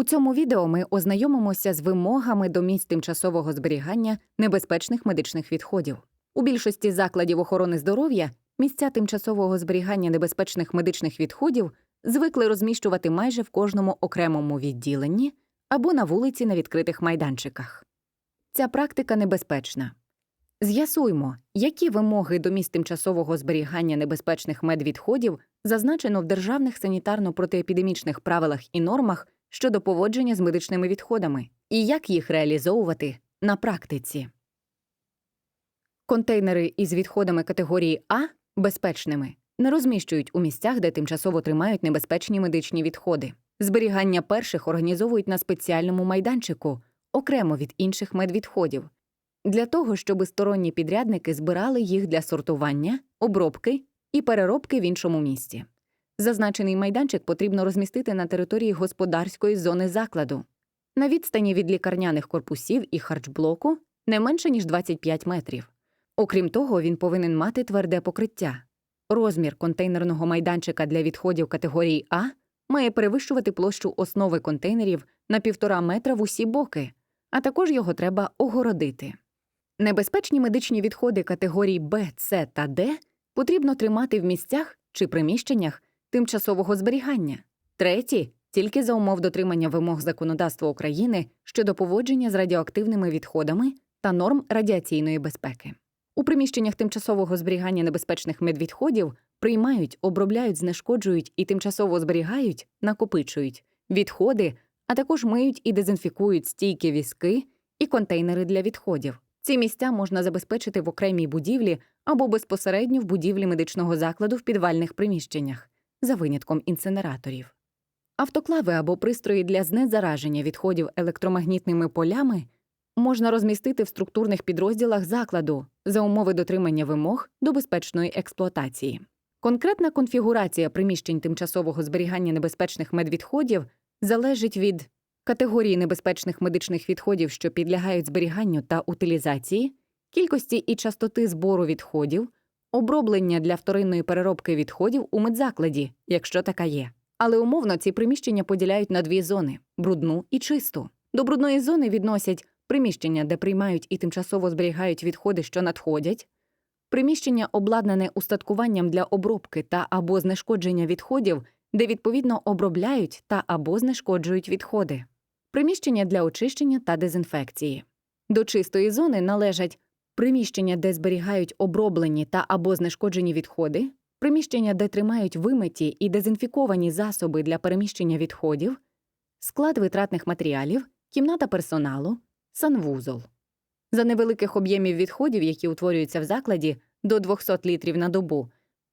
У цьому відео ми ознайомимося з вимогами до місць тимчасового зберігання небезпечних медичних відходів. У більшості закладів охорони здоров'я місця тимчасового зберігання небезпечних медичних відходів звикли розміщувати майже в кожному окремому відділенні або на вулиці на відкритих майданчиках. Ця практика небезпечна. З'ясуймо, які вимоги до місць тимчасового зберігання небезпечних медвідходів зазначено в державних санітарно-протиепідемічних правилах і нормах щодо поводження з медичними відходами і як їх реалізовувати на практиці. Контейнери із відходами категорії А безпечними не розміщують у місцях, де тимчасово тримають небезпечні медичні відходи. Зберігання перших організовують на спеціальному майданчику окремо від інших медвідходів для того, щоб сторонні підрядники збирали їх для сортування, обробки і переробки в іншому місці. Зазначений майданчик потрібно розмістити на території господарської зони закладу на відстані від лікарняних корпусів і харчблоку не менше ніж 25 метрів. Окрім того, він повинен мати тверде покриття. Розмір контейнерного майданчика для відходів категорії А має перевищувати площу основи контейнерів на півтора метра в усі боки, а також його треба огородити. Небезпечні медичні відходи категорій Б, С та Д потрібно тримати в місцях чи приміщеннях тимчасового зберігання. Треті тільки за умов дотримання вимог законодавства України щодо поводження з радіоактивними відходами та норм радіаційної безпеки. У приміщеннях тимчасового зберігання небезпечних медвідходів приймають, обробляють, знешкоджують і тимчасово зберігають, накопичують відходи, а також миють і дезінфікують стійкі візки і контейнери для відходів. Ці місця можна забезпечити в окремій будівлі або безпосередньо в будівлі медичного закладу в підвальних приміщеннях, за винятком інсинераторів. Автоклави або пристрої для знезараження відходів електромагнітними полями можна розмістити в структурних підрозділах закладу за умови дотримання вимог до безпечної експлуатації. Конкретна конфігурація приміщень тимчасового зберігання небезпечних медвідходів залежить від категорії небезпечних медичних відходів, що підлягають зберіганню та утилізації, кількості і частоти збору відходів, оброблення для вторинної переробки відходів у медзакладі, якщо така є. Але умовно ці приміщення поділяють на дві зони брудну і чисту. До брудної зони відносять приміщення, де приймають і тимчасово зберігають відходи, що надходять, приміщення, обладнане устаткуванням для обробки та або знешкодження відходів, де відповідно обробляють та або знешкоджують відходи, приміщення для очищення та дезінфекції. До чистої зони належать приміщення, де зберігають оброблені та або знешкоджені відходи, приміщення, де тримають вимиті і дезінфіковані засоби для переміщення відходів, склад витратних матеріалів, кімната персоналу, санвузол. За невеликих об'ємів відходів, які утворюються в закладі до 200 літрів на добу,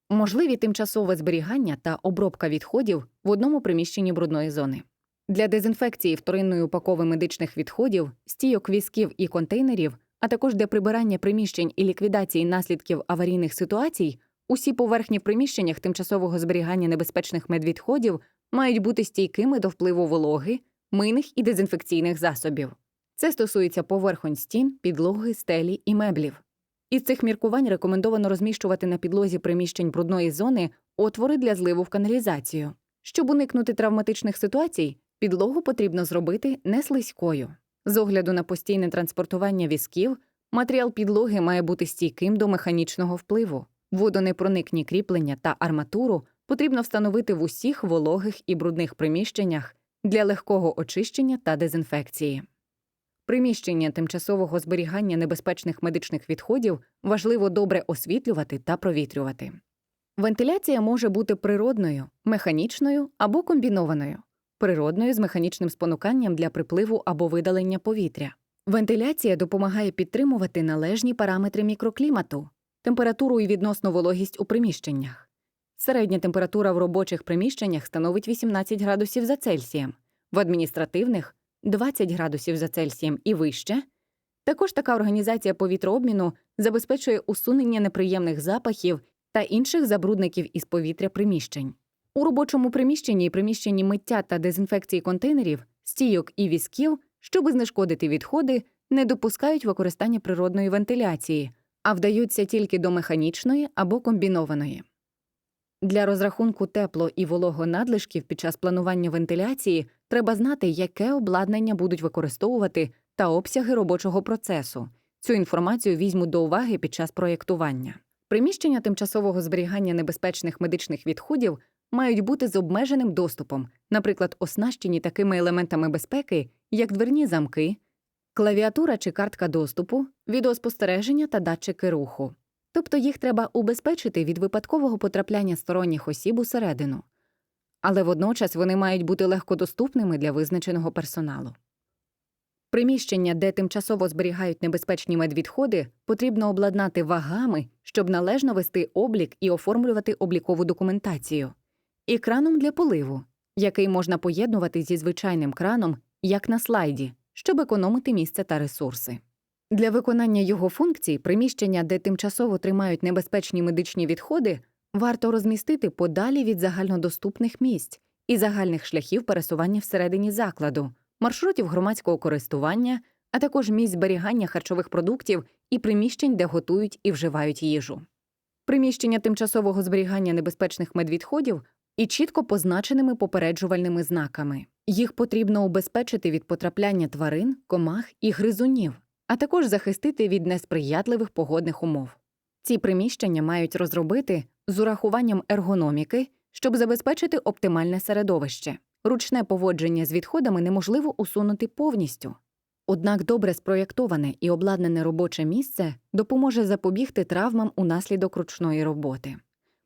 можливі тимчасове зберігання та обробка відходів в одному приміщенні брудної зони. Для дезінфекції вторинної упакови медичних відходів, стійок візків і контейнерів, а також для прибирання приміщень і ліквідації наслідків аварійних ситуацій, усі поверхні в приміщеннях тимчасового зберігання небезпечних медвідходів мають бути стійкими до впливу вологи, мийних і дезінфекційних засобів. Це стосується поверхонь стін, підлоги, стелі і меблів. Із цих міркувань рекомендовано розміщувати на підлозі приміщень брудної зони отвори для зливу в каналізацію. Щоб уникнути травматичних ситуацій, підлогу потрібно зробити не слизькою. З огляду на постійне транспортування візків, матеріал підлоги має бути стійким до механічного впливу. Водонепроникні кріплення та арматуру потрібно встановити в усіх вологих і брудних приміщеннях для легкого очищення та дезінфекції. Приміщення тимчасового зберігання небезпечних медичних відходів важливо добре освітлювати та провітрювати. Вентиляція може бути природною, механічною або комбінованою, природною з механічним спонуканням для припливу або видалення повітря. Вентиляція допомагає підтримувати належні параметри мікроклімату, температуру і відносну вологість у приміщеннях. Середня температура в робочих приміщеннях становить 18 градусів за Цельсієм, в адміністративних 20 градусів за Цельсієм і вище. Також така організація повітрообміну забезпечує усунення неприємних запахів та інших забрудників із повітря приміщень. У робочому приміщенні і приміщенні миття та дезінфекції контейнерів, стійок і візків, щоби знешкодити відходи, не допускають використання природної вентиляції, а вдаються тільки до механічної або комбінованої. Для розрахунку тепло і вологонадлишків під час планування вентиляції треба знати, яке обладнання будуть використовувати та обсяги робочого процесу. Цю інформацію візьмуть до уваги під час проєктування. Приміщення тимчасового зберігання небезпечних медичних відходів мають бути з обмеженим доступом, наприклад, оснащені такими елементами безпеки, як дверні замки, клавіатура чи картка доступу, відеоспостереження та датчики руху. Тобто їх треба убезпечити від випадкового потрапляння сторонніх осіб усередину. Але водночас вони мають бути легкодоступними для визначеного персоналу. Приміщення, де тимчасово зберігають небезпечні медвідходи, потрібно обладнати вагами, щоб належно вести облік і оформлювати облікову документацію, і краном для поливу, який можна поєднувати зі звичайним краном, як на слайді, щоб економити місце та ресурси. Для виконання його функцій приміщення, де тимчасово тримають небезпечні медичні відходи, варто розмістити подалі від загальнодоступних місць і загальних шляхів пересування всередині закладу, маршрутів громадського користування, а також місць зберігання харчових продуктів і приміщень, де готують і вживають їжу. Приміщення тимчасового зберігання небезпечних медвідходів і чітко позначеними попереджувальними знаками. Їх потрібно убезпечити від потрапляння тварин, комах і гризунів, а також захистити від несприятливих погодних умов. Ці приміщення мають розробити з урахуванням ергономіки, щоб забезпечити оптимальне середовище. Ручне поводження з відходами неможливо усунути повністю. Однак добре спроєктоване і обладнане робоче місце допоможе запобігти травмам унаслідок ручної роботи.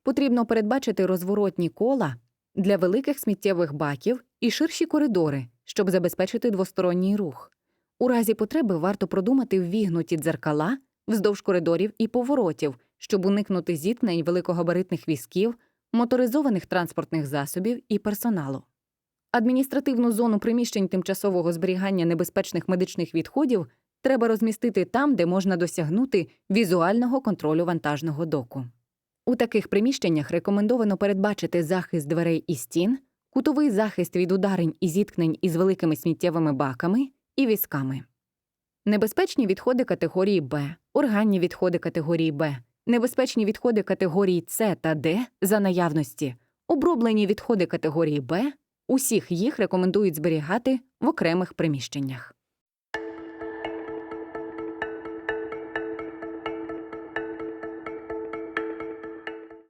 Потрібно передбачити розворотні кола для великих сміттєвих баків і ширші коридори, щоб забезпечити двосторонній рух. У разі потреби варто продумати ввігнуті дзеркала вздовж коридорів і поворотів, щоб уникнути зіткнень великогабаритних візків, моторизованих транспортних засобів і персоналу. Адміністративну зону приміщень тимчасового зберігання небезпечних медичних відходів треба розмістити там, де можна досягнути візуального контролю вантажного доку. У таких приміщеннях рекомендовано передбачити захист дверей і стін, кутовий захист від ударень і зіткнень із великими сміттєвими баками і візками. Небезпечні відходи категорії Б, органні відходи категорії Б, небезпечні відходи категорії С та Д за наявності, оброблені відходи категорії Б, усіх їх рекомендують зберігати в окремих приміщеннях.